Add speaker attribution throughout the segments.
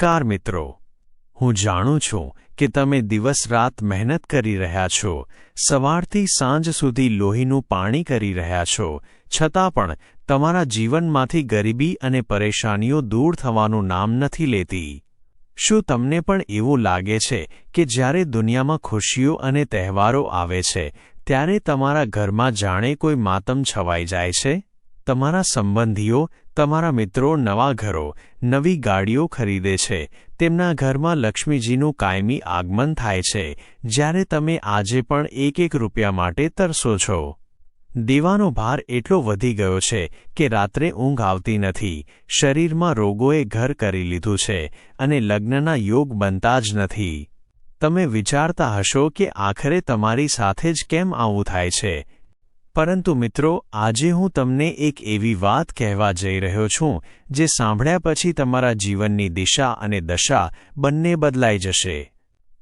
Speaker 1: નમસ્કાર મિત્રો. હું જાણું છું કે તમે દિવસ રાત મહેનત કરી રહ્યા છો. સવારથી સાંજ સુધી લોહીનું પાણી કરી રહ્યા છો. છતાં પણ તમારા જીવનમાંથી ગરીબી અને પરેશાનીઓ દૂર થવાનું નામ નથી લેતી. શું તમને પણ એવું લાગે છે કે જ્યારે દુનિયામાં ખુશીઓ અને તહેવારો આવે છે, ત્યારે તમારા ઘરમાં જાણે કોઈ માતમ છવાઈ જાય છે? તમારા સંબંધીઓ તમારા મિત્રો નવા ઘરો, નવી ગાડીઓ ખરીદે છે. તેમના ઘરમાં લક્ષ્મીજીનું કાયમી આગમન થાય છે. જ્યારે તમે આજે પણ એક એક રૂપિયા માટે તરસો છો. દીવાનો ભાર એટલો વધી ગયો છે કે રાત્રે ઊંઘ આવતી નથી. શરીરમાં રોગોએ ઘર કરી લીધું છે અને લગ્નના યોગ બનતા જ નથી. તમે વિચારતા હશો કે આખરે તમારી સાથે જ કેમ આવું થાય છે? પરંતુ મિત્રો, આજે હું તમને એક એવી વાત કહેવા જઈ રહ્યો છું, જે સાંભળ્યા પછી તમારા જીવનની દિશા અને દશા બંને બદલાઈ જશે.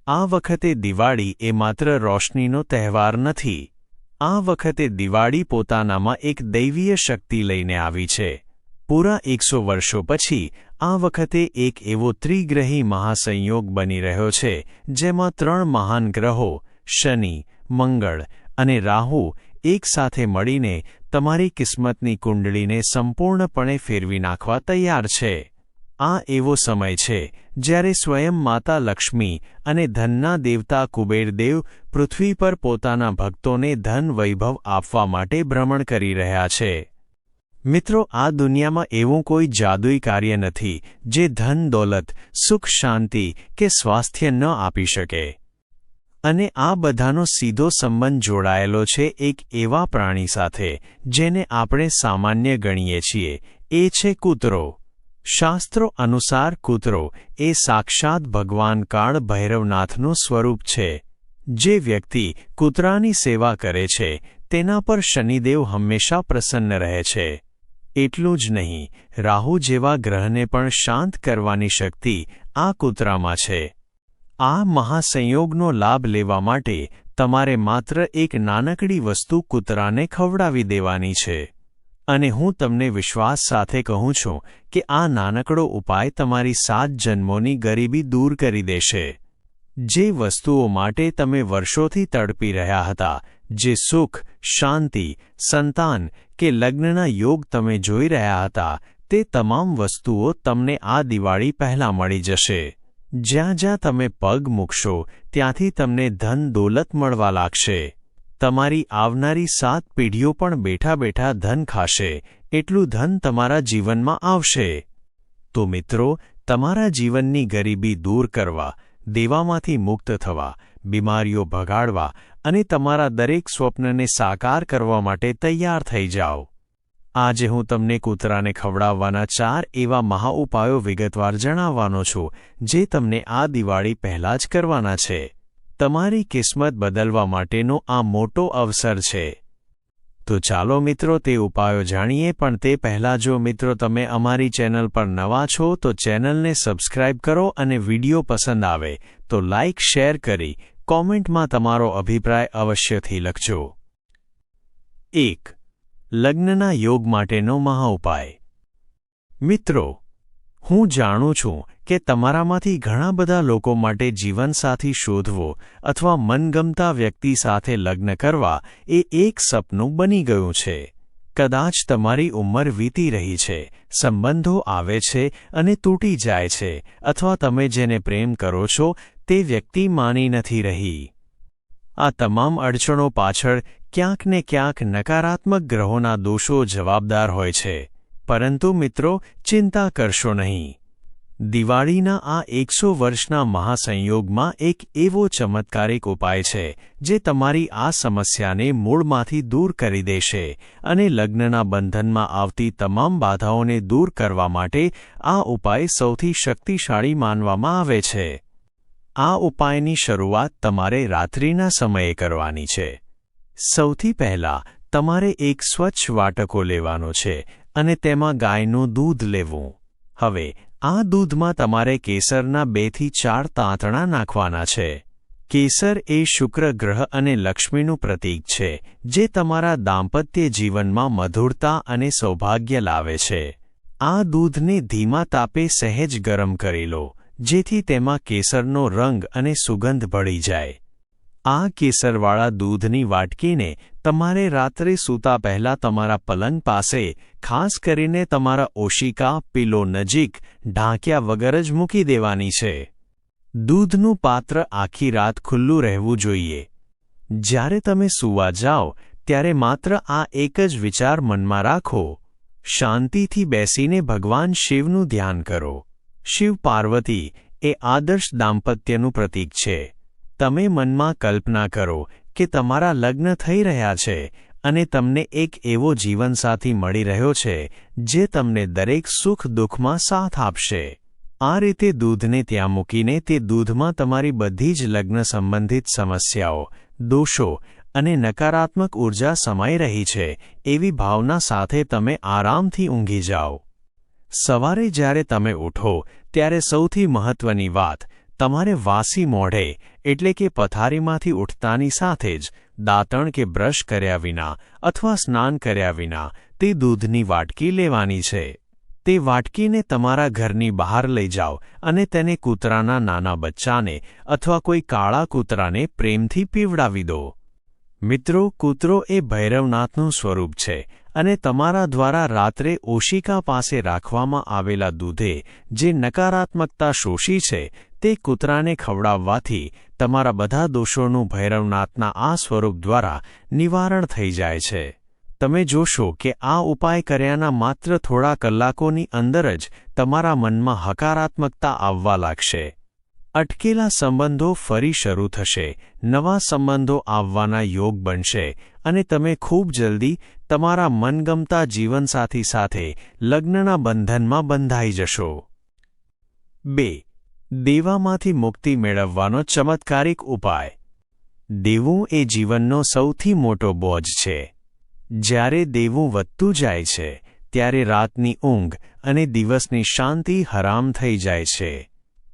Speaker 1: આ વખતે દિવાળી એ માત્ર રોશનીનો તહેવાર નથી. આ વખતે દિવાળી પોતાનામાં એક દૈવીય શક્તિ લઈને આવી છે. પૂરા એકસો વર્ષો પછી, આ વખતે એક એવો ત્રિગ્રહી મહાસંયોગ બની રહ્યો છે, જેમાં ત્રણ મહાન ગ્રહો, શનિ, મંગળ અને રાહુ એકસાથે મળીને તમારી કિસ્મતની કુંડળીને સંપૂર્ણપણે ફેરવી નાખવા તૈયાર છે. આ એવો સમય છે જ્યારે સ્વયં માતા લક્ષ્મી અને ધનના દેવતા કુબેરદેવ પૃથ્વી પર પોતાના ભક્તોને ધન વૈભવ આપવા માટે ભ્રમણ કરી રહ્યા છે. મિત્રો, આ દુનિયામાં એવું કોઈ જાદુઈ કાર્ય નથી જે ધન, દોલત, સુખ, શાંતિ કે સ્વાસ્થ્ય ન આપી શકે. અને આ બધાનો સીધો સંબંધ જોડાયેલો છે એક એવા પ્રાણી સાથે, જેને આપણે સામાન્ય ગણીએ છીએ. એ છે કૂતરો. શાસ્ત્રો અનુસાર કૂતરો એ સાક્ષાત ભગવાન કાળ ભૈરવનાથનું સ્વરૂપ છે. જે વ્યક્તિ કૂતરાની સેવા કરે છે, તેના પર શનિદેવ હંમેશા પ્રસન્ન રહે છે. એટલું જ નહીં, રાહુ જેવા ગ્રહને પણ શાંત કરવાની શક્તિ આ કૂતરામાં છે. આ મહાસંયોગનો લાભ લેવા માટે તમારે માત્ર એક નાનકડી વસ્તુ કૂતરાને ખવડાવી દેવાની છે. અને હું તમને વિશ્વાસ સાથે કહું છું કે આ નાનકડો ઉપાય તમારી સાત જન્મોની ગરીબી દૂર કરી દેશે. જે વસ્તુઓ માટે તમે વર્ષોથી તડપી રહ્યા હતા, જે સુખ, શાંતિ, સંતાન કે લગ્નના યોગ તમે જોઈ રહ્યા હતા, તે તમામ વસ્તુઓ તમને આ દિવાળી પહેલાં મળી જશે. જ્યાં જ્યાં તમે પગ મૂકશો, ત્યાંથી તમને ધન દોલત મળવા લાગશે. તમારી આવનારી સાત પેઢીઓ પણ બેઠા બેઠા ધન ખાશે, એટલું ધન તમારા જીવનમાં આવશે. તો મિત્રો, તમારા જીવનની ગરીબી દૂર કરવા, દેવામાંથી મુક્ત થવા, બીમારીઓ ભગાડવા અને તમારા દરેક સ્વપ્નને સાકાર કરવા માટે તૈયાર થઈ જાઓ. આજે હું તમને કૂતરાને ખવડાવવાના ચાર એવા મહાઉપાયો વિગતવાર જણાવવાનો છું, જે તમને આ દિવાળી પહેલાં જ કરવાના છે. તમારી કિસ્મત બદલવા માટેનો આ મોટો અવસર છે. તો ચાલો મિત્રો તે ઉપાયો જાણીએ, પણ તે પહેલાં જો મિત્રો તમે અમારી ચેનલ પર નવા છો, તો ચેનલને સબસ્ક્રાઇબ કરો અને વિડિયો પસંદ આવે, તો લાઇક, શેર કરી, કોમેન્ટમાં તમારો અભિપ્રાય અવશ્યથી લખજો. એક લગ્નના યોગ માટેનો મહાઉપાય. મિત્રો, હું જાણું છું કે તમારામાંથી ઘણા બધા લોકો માટે જીવનસાથી શોધવો અથવા મનગમતા વ્યક્તિ સાથે લગ્ન કરવા એ એક સપનું બની ગયું છે. કદાચ તમારી ઉંમર વીતી રહી છે, સંબંધો આવે છે અને તૂટી જાય છે અથવા તમે જેને પ્રેમ કરો છો તે વ્યક્તિ માની નથી રહી. આ તમામ અડચણો પાછળ ક્યાંક ને ક્યાંક નકારાત્મક ગ્રહોના દોષો જવાબદાર હોય છે. પરંતુ મિત્રો, ચિંતા કરશો નહીં. દિવાળીના આ એકસો વર્ષના મહાસંયોગમાં એક એવો ચમત્કારિક ઉપાય છે, જે તમારી આ સમસ્યાને મૂળમાંથી દૂર કરી દેશે અને લગ્નના બંધનમાં આવતી તમામ બાધાઓને દૂર કરવા માટે આ ઉપાય સૌથી શક્તિશાળી માનવામાં આવે છે. આ ઉપાયની શરૂઆત તમારે રાત્રિના સમયે કરવાની છે. સૌથી પહેલાં તમારે એક સ્વચ્છ વાટકો લેવાનો છે અને તેમાં ગાયનું દૂધ લેવું. હવે, આ દૂધમાં તમારે કેસરના બેથી ચાર તાંતણા નાખવાના છે. કેસર એ શુક્ર ગ્રહ અને લક્ષ્મીનું પ્રતીક છે, જે તમારા દાંપત્ય જીવનમાં મધુરતા અને સૌભાગ્ય લાવે છે. આ દૂધને ધીમા તાપે સહેજ ગરમ કરી લો, જેથી તેમાં કેસરનો રંગ અને સુગંધ ભળી જાય. આ કેસરવાળા દૂધની વાટકીને તમારે રાત્રે સૂતા પહેલા તમારા પલંગ પાસે, ખાસ કરીને તમારા ઓશિકા, પીલો નજીક, ઢાંક્યા વગર જ મૂકી દેવાની છે. દૂધનું પાત્ર આખી રાત ખુલ્લું રહેવું જોઈએ. જ્યારે તમે સૂવા જાઓ, ત્યારે માત્ર આ એક જ વિચાર મનમાં રાખો. શાંતિથી બેસીને ભગવાન શિવનું ધ્યાન કરો. શિવ પાર્વતી એ આદર્શ દાંપત્યનું પ્રતીક છે. તમે મનમાં કલ્પના કરો કે તમારા લગ્ન થઈ રહ્યા છે અને તમને એક એવો જીવનસાથી મળી રહ્યો છે જે તમને દરેક સુખ દુઃખમાં સાથ આપશે. આ રીતે દૂધને ત્યાં મૂકીને તે દૂધમાં તમારી બધી જ લગ્ન સંબંધિત સમસ્યાઓ, દોષો અને નકારાત્મક ઊર્જા સમાઈ રહી છે એવી ભાવના સાથે તમે આરામથી ઊંઘી જાઓ. સવારે જ્યારે તમે ઉઠો, ત્યારે સૌથી મહત્વની વાત તમારે વાસી મોઢે, એટલે કે પથારીમાંથી ઉઠતાની સાથે જ, દાંતણ કે બ્રશ કર્યા વિના, અથવા સ્નાન કર્યા વિના, તે દૂધની વાટકી લેવાની છે. તે વાટકીને તમારા ઘરની બહાર લઈ જાઓ અને તેને કૂતરાના નાના બચ્ચાને અથવા કોઈ કાળા કૂતરાને પ્રેમથી પીવડાવી દો. મિત્રો, કૂતરો એ ભૈરવનાથનું સ્વરૂપ છે અને તમારા દ્વારા રાત્રે ઓશિકા પાસે રાખવામાં આવેલા દૂધે જે નકારાત્મકતા શોષી છે, તે કૂતરાને ખવડાવવાથી તમારા બધા દોષોનું ભૈરવનાથના આ સ્વરૂપ દ્વારા નિવારણ થઈ જાય છે. તમે જોશો કે આ ઉપાય કર્યાના માત્ર થોડા કલાકોની અંદર જ તમારા મનમાં હકારાત્મકતા આવવા લાગશે. અટકેલા સંબંધો ફરી શરૂ થશે, નવા સંબંધો આવવાના યોગ બનશે અને તમે ખૂબ જલ્દી તમારા મનગમતા જીવનસાથી સાથે લગ્નના બંધનમાં બંધાઈ જશો. બે. દેવામાંથી મુક્તિ મેળવવાનો ચમત્કારિક ઉપાય. દેવું એ જીવનનો સૌથી મોટો બોજ છે. જ્યારે દેવું વધતું જાય છે, ત્યારે રાતની ઊંઘ અને દિવસની શાંતિ હરામ થઈ જાય છે.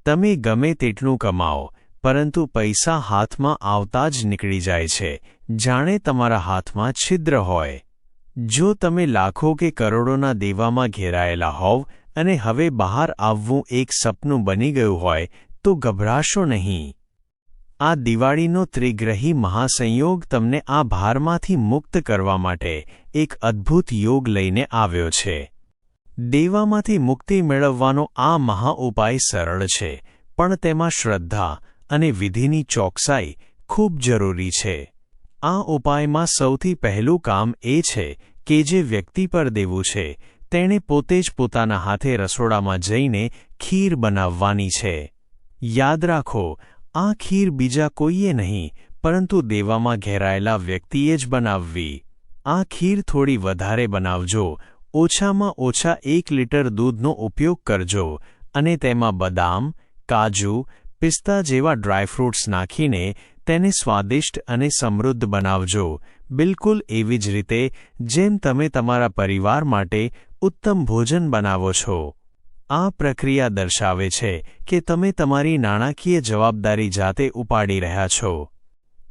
Speaker 1: તમે ગમે તેટલું કમાઓ, પરંતુ પૈસા હાથમાં આવતા જ નીકળી જાય છે. જાણે તમારા હાથમાં છિદ્ર હોય. જો તમે લાખો કે કરોડોના દેવામાં ઘેરાયેલા હોવ અને હવે બહાર આવવું એક સપનું બની ગયું હોય, તો ગભરાશો નહીં. આ દિવાળીનો ત્રિગ્રહી મહાસંયોગ તમને આ ભારમાંથી મુક્ત કરવા માટે એક અદ્ભુત યોગ લઈને આવ્યો છે. દેવામાંથી મુક્તિ મેળવવાનો આ મહાઉપાય સરળ છે, પણ તેમાં શ્રદ્ધા અને વિધિની ચોકસાઈ ખૂબ જરૂરી છે. આ ઉપાયમાં સૌથી પહેલું કામ એ છે કે જે વ્યક્તિ પર દેવું છે, તેણે પોતે જ પોતાના હાથે રસોડામાં જઈને ખીર બનાવવાની છે. યાદ રાખો, આ ખીર બીજા કોઈએ નહીં, પરંતુ દેવામાં ઘેરાયેલા વ્યક્તિએ જ બનાવવી. આ ખીર થોડી વધારે બનાવજો, ઓછામાં ઓછા એક લીટર દૂધનો ઉપયોગ કરજો, અને તેમાં બદામ, કાજુ, પિસ્તા જેવા ડ્રાયફ્રૂટ્સ નાખીને તેને સ્વાદિષ્ટ અને સમૃદ્ધ બનાવજો. બિલકુલ એવી જ રીતે, જેમ તમે તમારા પરિવાર માટે ઉત્તમ ભોજન બનાવો છો. આ પ્રક્રિયા દર્શાવે છે કે તમે તમારી નાણાકીય જવાબદારી જાતે ઉપાડી રહ્યા છો.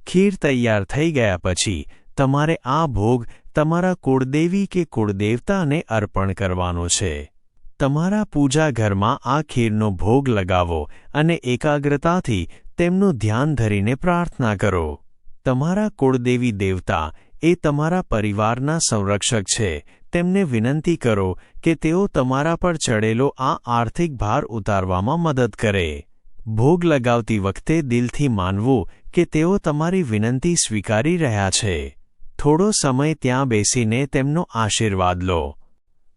Speaker 1: ખીર તૈયાર થઈ ગયા પછી, તમારે આ ભોગ તમારા કુળદેવી કે કુળદેવતાને અર્પણ કરવાનો છે. તમારા પૂજા ઘરમાં આ ખીરનો ભોગ લગાવો અને એકાગ્રતાથી તેમનું ધ્યાન ધરીને પ્રાર્થના કરો. તમારા કુળદેવી દેવતા એ તમારા પરિવારના સંરક્ષક છે. તેમને વિનંતી કરો કે તેઓ તમારા પર ચડેલો આ આર્થિક ભાર ઉતારવામાં મદદ કરે. ભોગ લગાવતી વખતે દિલથી માનવું કે તેઓ તમારી વિનંતી સ્વીકારી રહ્યા છે. થોડો સમય ત્યાં બેસીને તેમનો આશીર્વાદ લો.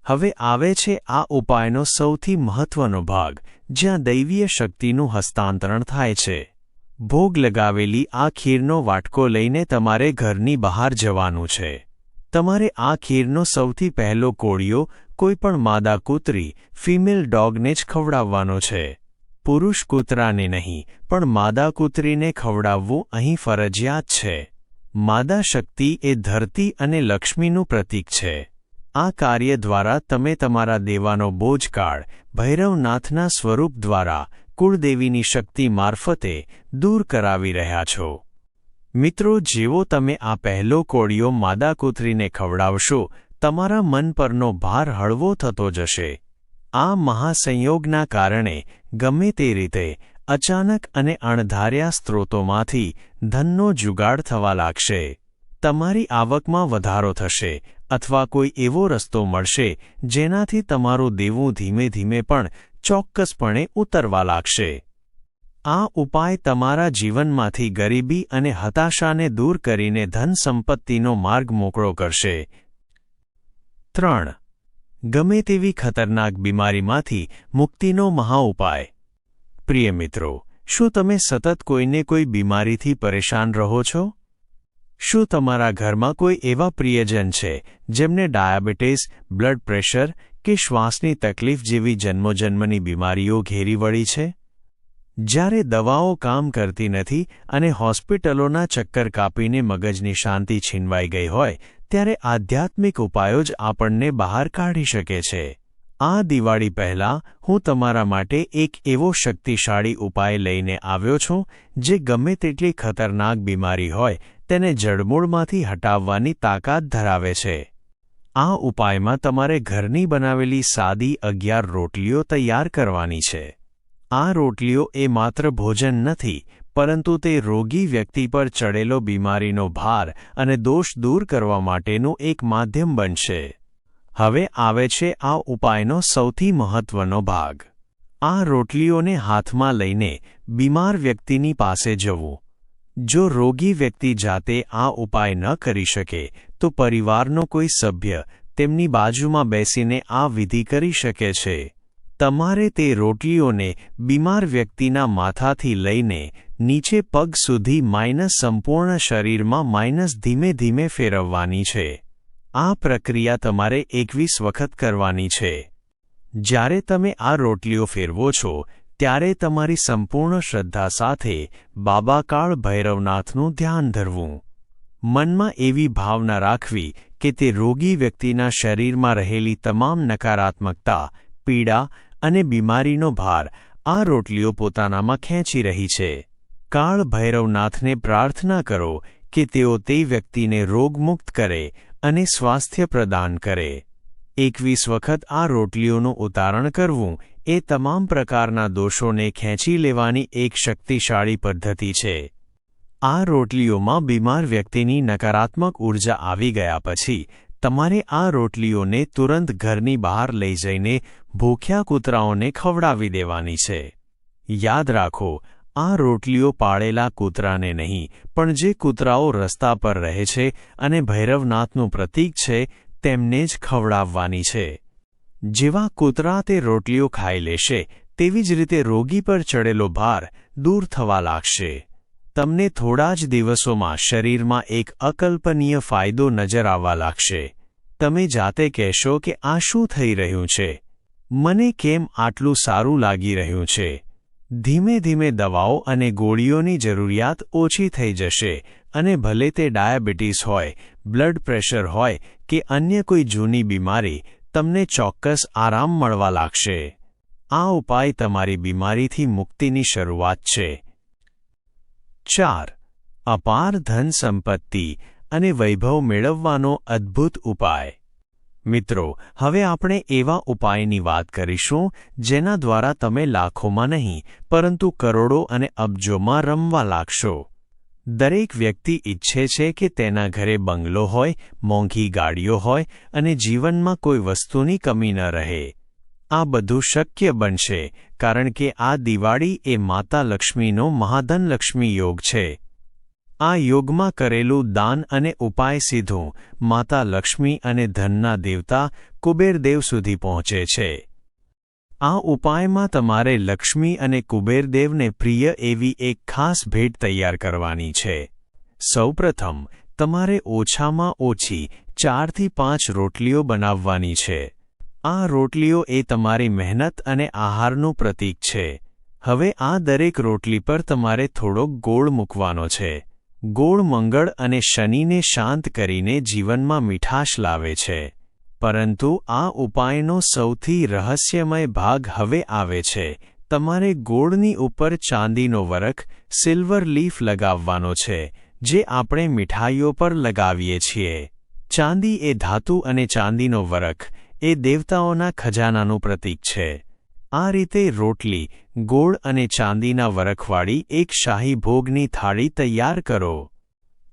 Speaker 1: હવે આવે છે આ ઉપાયનો સૌથી મહત્વનો ભાગ, જ્યાં દૈવીય શક્તિનું હસ્તાંતરણ થાય છે. ભોગ લગાવેલી આ ખીરનો વાટકો લઈને તમારે ઘરની બહાર જવાનું છે. તમારે આ ખીરનો સૌથી પહેલો કોળિયો, કોઈપણ માદા કૂતરી, ફિમેલ ડોગને જ ખવડાવવાનો છે. પુરુષ કૂતરાને નહીં, પણ માદા કૂતરીને ખવડાવવું અહીં ફરજિયાત છે. માદા શક્તિ એ ધરતી અને લક્ષ્મીનું પ્રતીક છે. આ કાર્ય દ્વારા તમે તમારા દેવાનો બોજકાળ ભૈરવનાથના સ્વરૂપ દ્વારા, કુળદેવીની શક્તિ મારફતે, દૂર કરાવી રહ્યા છો. મિત્રો, જેવો તમે આ પહેલો કોળિયો માદા કૂતરીને ખવડાવશો, તમારા મન પરનો ભાર હળવો થતો જશે. આ મહાસંયોગના કારણે, ગમે તે રીતે, અચાનક અને અણધાર્યા સ્ત્રોતોમાંથી ધનનો જુગાડ થવા લાગશે. તમારી આવકમાં વધારો થશે અથવા કોઈ એવો રસ્તો મળશે જેનાથી તમારું દેવું ધીમે ધીમે પણ ચોક્કસપણે ઉતરવા લાગશે. આ ઉપાય તમારા જીવનમાંથી ગરીબી અને હતાશાને દૂર કરીને ધન સંપત્તિનો માર્ગ મોકળો કરશે. ત્રણ. ગમે તેવી ખતરનાક બીમારીમાંથી મુક્તિનો મહાઉપાય પ્રિય મિત્રો, શું તમે સતત કોઈને કોઈ બીમારીથી પરેશાન રહો છો? શું તમારા ઘરમાં કોઈ એવા પ્રિયજન છે, જેમને ડાયાબિટીસ, બ્લડ પ્રેશર કે શ્વાસની તકલીફ જેવી જન્મોજન્મની બીમારીઓ ઘેરી વળી છે? જ્યારે દવાઓ કામ કરતી નથી અને હોસ્પિટલોના ચક્કર કાપીને મગજની શાંતિ છીનવાઈ ગઈ હોય, ત્યારે આધ્યાત્મિક ઉપાયો જ આપણને બહાર કાઢી શકે છે. આ દિવાળી પહેલાં હું તમારા માટે એક એવો શક્તિશાળી ઉપાય લઈને આવ્યો છું, જે ગમે તેટલી ખતરનાક બીમારી હોય તેને જડમૂળમાંથી હટાવવાની તાકાત ધરાવે છે. આ ઉપાયમાં તમારે ઘરની બનાવેલી સાદી અગિયાર રોટલીઓ તૈયાર કરવાની છે. આ રોટલીઓ એ માત્ર ભોજન નથી, પરંતુ તે રોગી વ્યક્તિ પર ચડેલો બીમારીનો ભાર અને દોષ દૂર કરવા માટેનું એક માધ્યમ બનશે. હવે આવે છે આ ઉપાયનો સૌથી મહત્વનો ભાગ. આ રોટલીઓને હાથમાં લઈને બીમાર વ્યક્તિની પાસે જવું. જો રોગી વ્યક્તિ જાતે આ ઉપાય ન કરી શકે, તો પરિવારનો કોઈ સભ્ય તેમની બાજુમાં બેસીને આ વિધિ કરી શકે છે. તમારે તે રોટલીઓને બીમાર વ્યક્તિના માથાથી લઈને નીચે પગ સુધી માઇનસ સંપૂર્ણ શરીરમાં માઇનસ ધીમે ધીમે ફેરવવાની છે. આ પ્રક્રિયા તમારે એકવીસ વખત કરવાની છે. જ્યારે તમે આ રોટલીઓ ફેરવો છો ત્યારે તમારી સંપૂર્ણ શ્રદ્ધા સાથે બાબાકાળ ભૈરવનાથનું ધ્યાન ધરવું. મનમાં એવી ભાવના રાખવી કે તે રોગી વ્યક્તિના શરીરમાં રહેલી તમામ નકારાત્મકતા, પીડા અને બીમારીનો ભાર આ રોટલીઓ પોતાનામાં ખેંચી રહી છે. કાળ ભૈરવનાથને પ્રાર્થના કરો કે તેઓ તે વ્યક્તિને રોગમુક્ત કરે અને સ્વાસ્થ્ય પ્રદાન કરે. એકવીસ વખત આ રોટલીઓનું ઉતારણ કરવું એ તમામ પ્રકારના દોષોને ખેંચી લેવાની એક શક્તિશાળી પદ્ધતિ છે. આ રોટલીઓમાં બીમાર વ્યક્તિની નકારાત્મક ઊર્જા આવી ગયા પછી, તમારે આ રોટલીઓને તુરંત ઘરની બહાર લઈ જઈને ભૂખ્યા કૂતરાઓને ખવડાવી દેવાની છે. યાદ રાખો, આ રોટલીઓ પાળેલા કૂતરાને નહીં, પણ જે કૂતરાઓ રસ્તા પર રહે છે અને ભૈરવનાથનું પ્રતીક છે, તેમને જ ખવડાવવાની છે. જેવા કૂતરા તે રોટલીઓ ખાઈ લેશે, તેવી જ રીતે રોગી પર ચડેલો ભાર દૂર થવા લાગશે. તમને થોડા જ દિવસોમાં શરીરમાં એક અકલ્પનીય ફાયદો નજર આવવા લાગશે. તમે જાતે કહેશો કે આ શું થઈ રહ્યું છે? મને કેમ આટલું સારું લાગી રહ્યું છે? ધીમે ધીમે દવાઓ અને ગોળીઓની જરૂરિયાત ઓછી થઈ જશે અને ભલે તે ડાયાબિટીસ હોય, બ્લડ પ્રેશર હોય કે અન્ય કોઈ જૂની બીમારી તમને ચોક્કસ આરામ મળવા લાગશે. આ ઉપાય તમારી બીમારીથી મુક્તિની શરૂઆત છે. ચાર, અપાર ધન સંપત્તિ અને વૈભવ મેળવવાનો અદ્ભુત ઉપાય. મિત્રો, હવે આપણે એવા ઉપાયની વાત કરીશું જેના દ્વારા તમે લાખોમાં નહીં, પરંતુ કરોડો અને અબજોમાં રમવા લાગશો. દરેક વ્યક્તિ ઈચ્છે છે કે તેના ઘરે બંગલો હોય, મોંઘી ગાડીઓ હોય અને જીવનમાં કોઈ વસ્તુની કમી ન રહે. આ બધું શક્ય બનશે, કારણ કે આ દિવાળી એ માતા લક્ષ્મીનો મહાધનલક્ષ્મી યોગ છે. આ યોગમાં કરેલું દાન અને ઉપાય સીધું માતા લક્ષ્મી અને ધનના દેવતા કુબેરદેવ સુધી પહોંચે છે. આ ઉપાયમાં તમારે લક્ષ્મી અને કુબેરદેવને પ્રિય એવી એક ખાસ ભેટ તૈયાર કરવાની છે. સૌપ્રથમ, તમારે ઓછામાં ઓછી ચારથી પાંચ રોટલીઓ બનાવવાની છે. આ રોટલીઓ એ તમારી મહેનત અને આહારનું પ્રતીક છે. હવે આ દરેક રોટલી પર તમારે થોડોક ગોળ મૂકવાનો છે. ગોળ મંગળ અને શનિને શાંત કરીને જીવનમાં મીઠાશ લાવે છે. પરંતુ આ ઉપાયનો સૌથી રહસ્યમય ભાગ હવે આવે છે. તમારે ગોળની ઉપર ચાંદીનો વરખ, સિલ્વર લીફ લગાવવાનો છે, જે આપણે મીઠાઈઓ પર લગાવીએ છીએ. ચાંદી એ ધાતુ અને ચાંદીનો વરખ, એ દેવતાઓના ખજાનાનું પ્રતીક છે. આ રીતે રોટલી, ગોળ અને ચાંદીના વરખવાળી એક શાહી ભોગની થાળી તૈયાર કરો.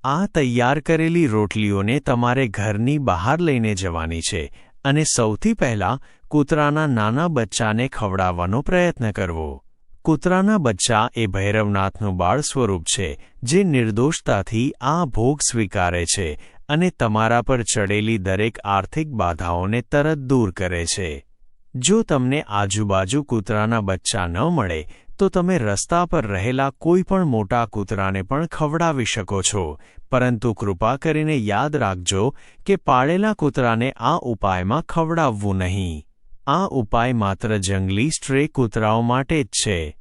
Speaker 1: આ તૈયાર કરેલી રોટલીઓને તમારે ઘરની બહાર લઈને જવાની છે અને સૌથી પહેલાં કૂતરાના નાના બચ્ચાને ખવડાવવાનો પ્રયત્ન કરવો. કૂતરાના બચ્ચા એ ભૈરવનાથનું બાળ સ્વરૂપ છે, જે નિર્દોષતાથી આ ભોગ સ્વીકારે છે અને તમારા પર ચડેલી દરેક આર્થિક બાધાઓને તરત દૂર કરે છે. જો તમને આજુબાજુ કૂતરાના બચ્ચા ન મળે તો તમે રસ્તા પર રહેલા કોઈ પણ મોટા કૂતરાને પણ ખવડાવી શકો છો. પરંતુ કૃપા કરીને યાદ રાખજો કે પાળેલા કૂતરાને આ ઉપાયમાં ખવડાવવું નહીં. આ ઉપાય માત્ર જંગલી સ્ટ્રે કૂતરાઓ માટે જ છે.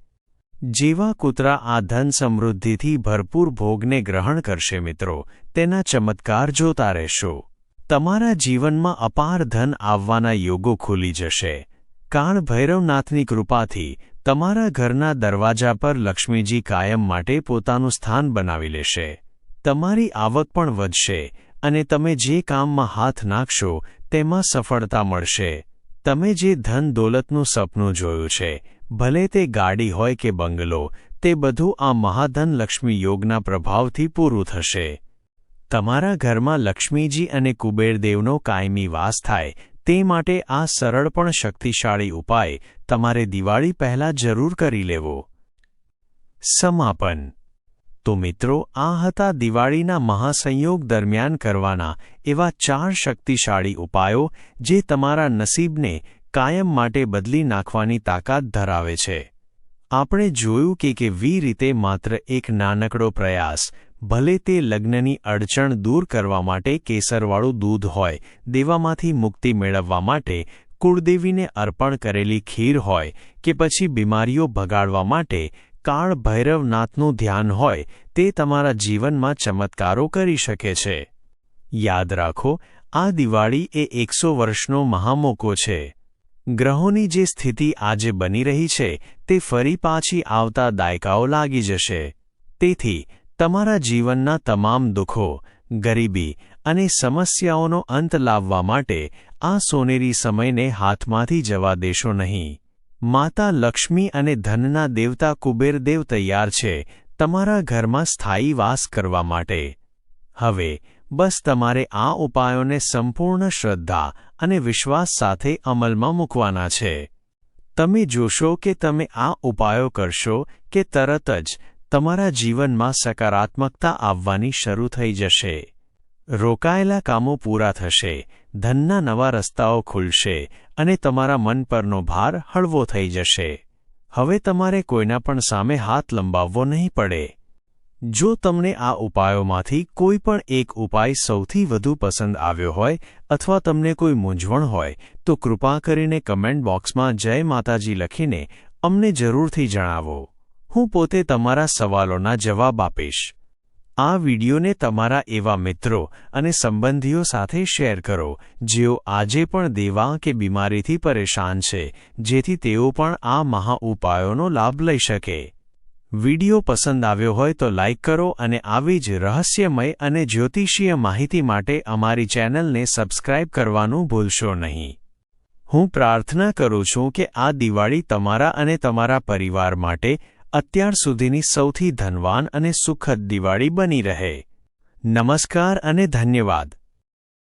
Speaker 1: જેવા કૂતરા આ ધન સમૃદ્ધિથી ભરપૂર ભોગને ગ્રહણ કરશે મિત્રો, તેના ચમત્કાર જોતા રહેશો. તમારા જીવનમાં અપાર ધન આવવાના યોગો ખુલી જશે. કાળ ભૈરવનાથની કૃપાથી તમારા ઘરના દરવાજા પર લક્ષ્મીજી કાયમ માટે પોતાનું સ્થાન બનાવી લેશે. તમારી આવક પણ વધશે અને તમે જે કામમાં હાથ નાખશો તેમાં સફળતા મળશે. તમે જે ધન દોલતનું સપનું જોયું છે, ભલે તે ગાડી હોય કે બંગલો, તે બધું આ મહાધન લક્ષ્મી યોગના પ્રભાવથી પૂરું થશે. તમારા ઘરમાં લક્ષ્મીજી અને કુબેરદેવનો કાયમી વાસ થાય તે માટે આ સરળ પણ શક્તિશાળી ઉપાય તમારે દિવાળી પહેલાં જરૂર કરી લેવો. સમાપન. તો મિત્રો, આ હતા દિવાળીના મહાસંયોગ દરમિયાન કરવાના એવા ચાર શક્તિશાળી ઉપાયો જે તમારા નસીબને કાયમ માટે બદલી નાખવાની તાકાત ધરાવે છે. આપણે જોયું કે કેવી રીતે માત્ર એક નાનકડો પ્રયાસ ભલે તે લગ્નની અડચણ દૂર કરવા માટે કેસરવાળું દૂધ હોય, દેવામાંથી મુક્તિ મેળવવા માટે કુળદેવીને અર્પણ કરેલી ખીર હોય કે પછી બીમારીઓ ભગાડવા માટે કાળ ભૈરવનાથનું ધ્યાન હોય, તે તમારા જીવનમાં ચમત્કારો કરી શકે છે. યાદ રાખો, આ દિવાળી એ એકસો વર્ષનો મહામોકો છે. ગ્રહોની જે સ્થિતિ આજે બની રહી છે, તે ફરી પાછી આવતા દાયકાઓ લાગી જશે. તેથી તમારા જીવનના તમામ દુઃખો, ગરીબી અને સમસ્યાઓનો અંત લાવવા માટે આ સોનેરી સમયને હાથમાંથી જવા દેશો નહીં. માતા લક્ષ્મી અને ધનના દેવતા કુબેરદેવ તૈયાર છે તમારા ઘરમાં સ્થાયી વાસ કરવા માટે. હવે, બસ તમારે આ ઉપાયોને સંપૂર્ણ શ્રદ્ધા અને વિશ્વાસ સાથે અમલમાં મૂકવાના છે. તમે જોશો કે તમે આ ઉપાયો કરશો કે તરત જ તમારા જીવનમાં સકારાત્મકતા આવવાની શરૂ થઈ જશે. રોકાયેલા કામો પૂરા થશે, ધનના નવા રસ્તાઓ ખુલશે અને તમારા મન પરનો ભાર હળવો થઈ જશે. હવે તમારે કોઈના પણ સામે હાથ લંબાવવો નહીં પડે. જો તમને આ ઉપાયોમાંથી કોઈ પણ એક ઉપાય સૌથી વધુ પસંદ આવ્યો હોય અથવા તમને કોઈ મૂંઝવણ હોય, તો કૃપા કરીને કમેન્ટ બોક્સમાં જય માતાજી લખીને અમને જરૂરથી જણાવો. હું પોતે તમારા સવાલોના જવાબ આપીશ. આ વિડીયોને તમારા એવા મિત્રો અને સંબંધીઓ સાથે શેર કરો, જેઓ આજે પણ દેવા કે બીમારીથી પરેશાન છે, જેથી તેઓ પણ આ મહા ઉપાયોનો લાભ લઈ શકે. વિડિયો પસંદ આવ્યો હોય તો લાઇક કરો અને આવી જ રહસ્યમય અને જ્યોતિષીય માહિતી માટે અમારી ચેનલને સબસ્ક્રાઇબ કરવાનું ભૂલશો નહીં. હું પ્રાર્થના કરું છું કે આ દિવાળી તમારા અને તમારા પરિવાર માટે અત્યાર સુધીની સૌથી ધનવાન અને સુખદ દિવાળી બની રહે. નમસ્કાર અને ધન્યવાદ.